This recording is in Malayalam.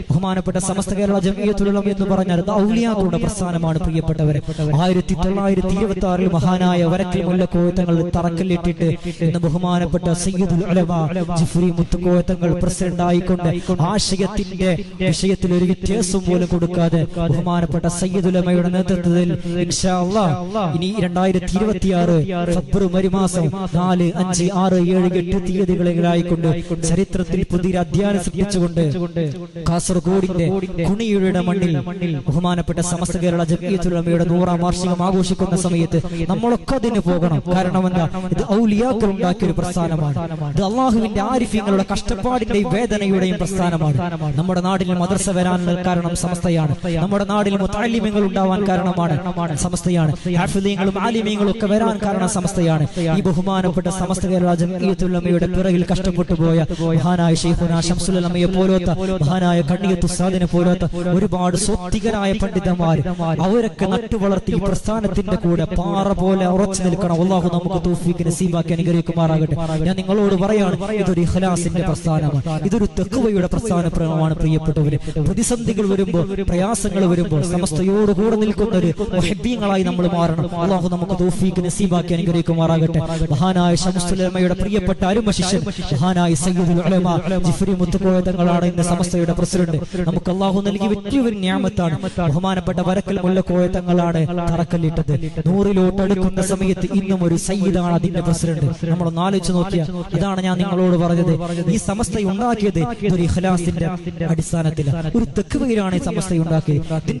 ബഹുമാനപ്പെട്ട സമസ്ത കേരള ജമീയത്തുള്ള എന്ന് പറഞ്ഞാൽ ഔലിയാക്കളുടെ പ്രസ്ഥാനമാണ് പ്രിയപ്പെട്ടവരെ. ആയിരത്തി തൊള്ളായിരത്തി ഇരുപത്തി ആറിൽ മഹാനായ വരക്കൽ മുല്ലക്കോയത്തങ്ങൾ തറക്കല്ലിട്ടിട്ട് ഇന്ന് ബഹുമാനപ്പെട്ട സയ്യിദുൽ ജിഫ്രി മുത്തുക്കോയത്തങ്ങൾ പ്രസിഡന്റ് ആയിക്കൊണ്ട് ആശയത്തിന്റെ വിഷയത്തിൽ ഒരു വ്യത്യാസം പോലും കൊടുക്കാതെ ബഹുമാനപ്പെട്ട സയ്യിദുലമയുടെ നേതൃത്വത്തിൽ ഇനി രണ്ടായിരത്തി ഇരുപത്തിയാറ് ഫെബ്രുവരി മാസം നാല് അഞ്ച് ആറ് ഏഴ് എട്ട് തീയതികളിലായിക്കൊണ്ട് ചരിത്രത്തിൽ പുതിയ അധ്യയനം സൃഷ്ടിച്ചുകൊണ്ട് കാസർഗോഡിന്റെ കുണിയുടെ മണ്ണിൽ ബഹുമാനപ്പെട്ട സമസ്ത കേരള ജമീയത്തുലമയുടെ നൂറാം വാർഷികം ആഘോഷിക്കുന്ന സമയത്ത് നമ്മളൊക്കെ അതിന് പോകണം. കാരണം എന്താ? ഇത് ഔലിയാക്കൾ ഉണ്ടാക്കിയ ഒരു പ്രസ്ഥാനമാണ്. ഇത് അള്ളാഹുവിന്റെ ആരിഫ്യങ്ങളുടെ കഷ്ടപ്പാടിന്റെയും വേദനയുടെയും പ്രസ്ഥാനമാണ്. നമ്മുടെ നാടിൽ മദ്രസ വരാനുള്ള കാരണം സമസ്തയാണ്. നമ്മുടെ നാടിൽ മുത്താലിമ്യങ്ങൾ ഉണ്ടാവാൻ കാരണമാണ് സമസ്തയാണ്. ഹാഫിദീങ്ങളും ആലിമ്യങ്ങളും ഒക്കെ വരാൻ കാരണം സമസ്തയാണ്. ഈ ബഹുമാനപ്പെട്ട സമസ്ത കേരള ജമീയത്തുലമയുടെ പിറകിൽ കഷ്ടപ്പെട്ടു പോയ മഹാനായ ഷെയ്ഖുന ഷംസുലമയെ പോലത്തെ മഹാനായ കണ്ണിയത്തു പോരാത്ത ഒരുപാട് സ്വത്തികരായ പണ്ഡിതന്മാർ അവരൊക്കെ നട്ടുവളർത്തി വളർത്തി പ്രസ്ഥാനത്തിന്റെ കൂടെ പാറ പോലെ ഉറച്ചു നിൽക്കണം. അള്ളാഹു നമുക്ക് തൗഫീഖ് നസീബാക്കി അനുഗ്രഹിക്കുമാറാകട്ടെ. ഞാൻ നിങ്ങളോട് പറയാണ് ഇതൊരു ഇഖ്ലാസിന്റെ പ്രസ്ഥാനമാണ്. ഇതൊരു തെക്കുവയുടെ പ്രസ്ഥാനമാണ് പ്രിയപ്പെട്ടവര്. പ്രതിസന്ധികൾ വരുമ്പോൾ പ്രയാസങ്ങൾ വരുമ്പോൾ സമസ്തയോട് കൂടെ നിൽക്കുന്ന ഒരു ഹെബ്യങ്ങളായി നമ്മൾ മാറണം. അള്ളാഹു നമുക്ക് തൗഫീഖ് നസീബാക്കി അനുഗ്രഹിക്കുമാറാകട്ടെ. മഹാനായ ഷംസുലമയുടെ പ്രിയപ്പെട്ട അരുമ ശിഷ്യൻ മഹാനായ സയ്യിദുൽ ഉലമ ജിഫ്രി ഇന്ന് സമസ്തയുടെ പ്രസിഡന്റ് നമുക്ക് അള്ളാഹു നൽകി വലിയൊരു ഞാമത്താണ്. ബഹുമാനപ്പെട്ട വരക്കൽ മുല്ലക്കോയ തങ്ങളാണ് തറക്കല്ലിട്ടത്. നൂറിലോട്ട് അടുക്കുന്ന സമയത്ത് ഇന്നും ഒരു സയ്യിദാണ് അതിന്റെ പ്രസിഡന്റ് നമ്മളൊന്ന് ആലോചിച്ച് നോക്കിയ ഇതാണ് ഞാൻ നിങ്ങളോട് പറഞ്ഞത്. ഈ സമസ്ത ഉണ്ടാക്കിയത് ഒരു ഇഖ്ലാസിന്റെ അടിസ്ഥാനത്തിൽ ഒരു തെക്കുവയിലാണ് ഈ സമസ്ത ഉണ്ടാക്കിയത്.